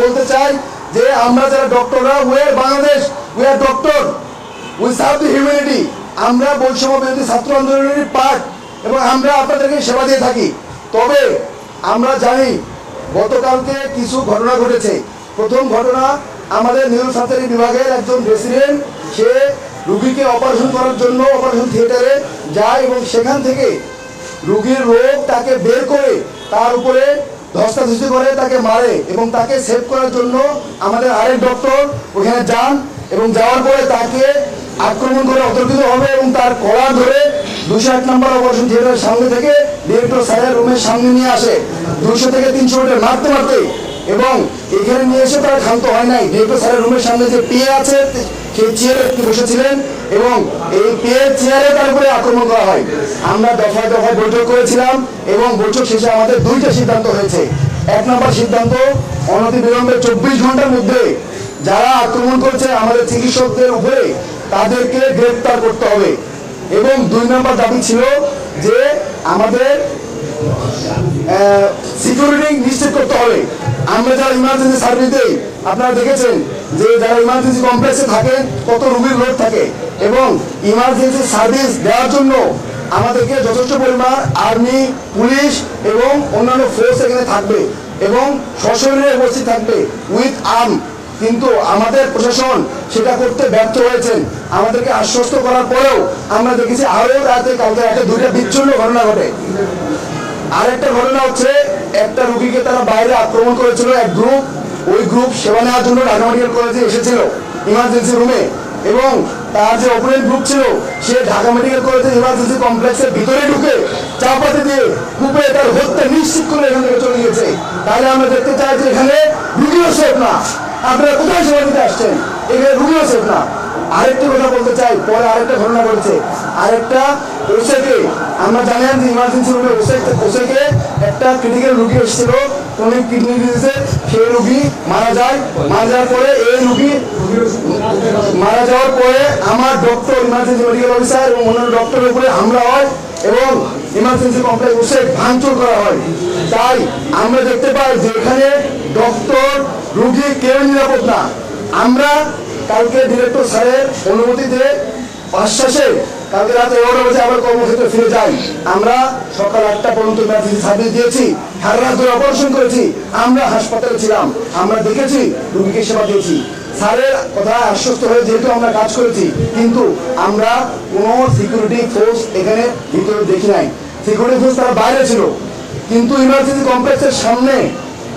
বলতে চাই যে আমরা যারা ডক্টররা আর Bangladesh we are doctor we serve the humanity আমরা বৈষম্য বিরোধী ছাত্র আন্দোলনের পার্ট এবং আমরা আপনাদেরকে সেবা দিয়ে থাকি। তবে আমরা জানি গতকালকে কিছু ঘটনা ঘটেছে। প্রথম ঘটনা, আমাদের নিউরো সার্জারি বিভাগের একজন রেসিডেন্ট সে রুগীকে অপারেশন করার জন্য অপারেশন থিয়েটারে যায় এবং সেখান থেকে রুগীর রোগ তাকে বের করে তার উপরে ধস্তাধস্তি করে তাকে মারে এবং তাকে সেভ করার জন্য আমাদের আরেক ডক্টর ওখানে যান এবং যাওয়ার পরে তাকে আক্রমণ করে অতর্কিত হবে এবং তার কড়া ধরে দুশো এক নম্বর অপারেশন থিয়েটারের সামনে থেকে ডিরেক্টর স্যারের রুমের সামনে নিয়ে আসে। দুশো থেকে তিনশো মারতে মারতে এবং এখানে নিয়ে এসে তারা ক্ষান্ত হয় নাই। ডিরেক্টর স্যারের রুমের সামনে যে পেয়ে আছে, সেই চেয়ারে বসেছিলেন এবং এই পেয়ের চেয়ারে তার উপরে আক্রমণ করা হয়। আমরা দফায় দফায় বৈঠক করেছিলাম এবং বৈঠক শেষে আমাদের দুইটা সিদ্ধান্ত হয়েছে। এক নম্বর সিদ্ধান্ত অনতি বিলম্বে চব্বিশ ঘণ্টার মধ্যে যারা আক্রমণ করছে আমাদের চিকিৎসকদের উপরে তাদেরকে গ্রেপ্তার করতে হবে। এবং দুই নম্বর দাবি ছিল যে আমাদের সিকিউরিটি নিশ্চিত করতে হবে। আমরা যারা ইমার্জেন্সি সার্ভিস আপনারা দেখেছেন যে যারা ইমার্জেন্সি কমপ্লেক্সে থাকেন কত রুগীর লোড থাকে। এবং ইমার্জেন্সি সার্ভিস দেওয়ার জন্য আমাদেরকে যথেষ্ট পরিমাণ আর্মি পুলিশ এবং অন্যান্য ফোর্স এখানে থাকবে এবং সশরীরে উপস্থিত থাকবে উইথ আর্ম কিন্তু আমাদের প্রশাসন সেটা করতে ব্যর্থ হয়েছেন। আমাদেরকে আশ্বস্ত করার পরেও আমরা দেখেছি আরও রাতে কালকে রাতে দুইটা বিচ্ছিন্ন ঘটনা ঘটে। আরেকটা ঘটনা হচ্ছে একটা রুগীকে তারা বাইরে আক্রমণ করেছিল এক গ্রুপ ওই গ্রুপ সেবা নেওয়ার জন্য ঢাকা মেডিকেল কলেজে এসেছিল ইমার্জেন্সি রুমে এবং তার যে অপোনেন্ট গ্রুপ ছিল, সে ঢাকা মেডিকেল কলেজের ইমার্জেন্সি কমপ্লেক্সের ভিতরে ঢুকে চাপাতে দিয়ে কূপে তার হত্যা নিশ্চিত করে এখান থেকে চলে গেছে তাহলে আমরা দেখতে চাই যে এখানে রুগীও সেফ না। আপনারা কোথায় সেবা দিতে আসছেন? বলতে পরে আরেকটা ঘটনা আমরা ইমার্জেন্সি একটা রুগী রুগী মারা যায়। মারা যাওয়ার পরে এই রুগী মারা যাওয়ার পরে আমার ডক্টর ইমার্জেন্সি এবং অন্যান্য ডক্টরের উপরে হয় এবং ইমার্জেন্সি ভাঙচুর করা হয়। তাই আমরা দেখতে পাই যে এখানে ডক্টর রুগী কেউ নিরাপদ না। আমরা কালকে ডিরেক্টর স্যারের অনুমতিতে আশ্বাসে কালকে রাত এগারোটা বাজে আবার কর্মক্ষেত্রে ফিরে যাই। আমরা সকাল আটটা পর্যন্ত ইমার্জেন্সি সার্ভিস দিয়েছি, সারা রাত ধরে অপারেশন করেছি, আমরা হাসপাতালে ছিলাম। আমরা দেখেছি, রুগীকে সেবা দিয়েছি। স্যারের কথা আশ্বস্ত হয়ে যেহেতু আমরা কাজ করেছি, কিন্তু আমরা কোনো সিকিউরিটি ফোর্স এখানে ভিতরে দেখি নাই। সিকিউরিটি ফোর্স তারা বাইরে ছিল, কিন্তু ইমার্জেন্সি কমপ্লেক্সের সামনে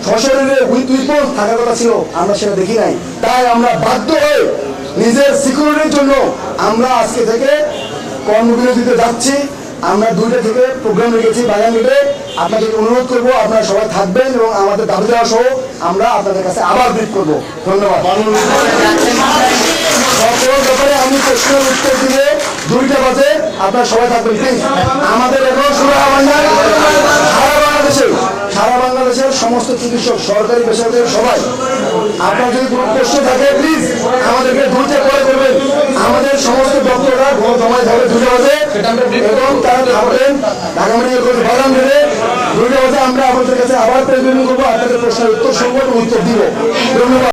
সশরীরে উইথ উইপন থাকার কথা ছিল, আমরা সেটা দেখি নাই। তাই আমরা বাধ্য হয়ে নিজের সিকিউরিটির জন্য আমরা আজকে থেকে কর্মবিরতিতে যাচ্ছি। আমরা দুইটা থেকে প্রোগ্রাম রেখেছি বাগান গেটে অনুরোধ করব, আপনারা সবাই থাকবেন এবং আমাদের দাবি দেওয়া সহ আমরা আপনাদের কাছে আবার ব্রিফ করব। ধন্যবাদ। ব্যাপারে আমি প্রশ্নের উত্তর দিলে দুইটা বাজে, আপনারা সবাই থাকবেন আমাদের এখন শুরু সমস্ত চিকিৎসক, সরকারি, বেসরকারি, সবাই। আপনার যদি কোনো প্রশ্ন থাকে প্লিজ আমাদেরকে দ্রুত করে দেবেন আমাদের সমস্ত ডক্টররা ঘর জমায় ধরে দুটো বাজে। এবং তারা থাকবেন ঢাকা মেডিকেল বাগান ধরে দুটো বাজে আমরা আপনাদের কাছে আবার প্রেজেন্ট করব, আপনাদের প্রশ্নের উত্তর সম্ভব উত্তর দিব। ধন্যবাদ।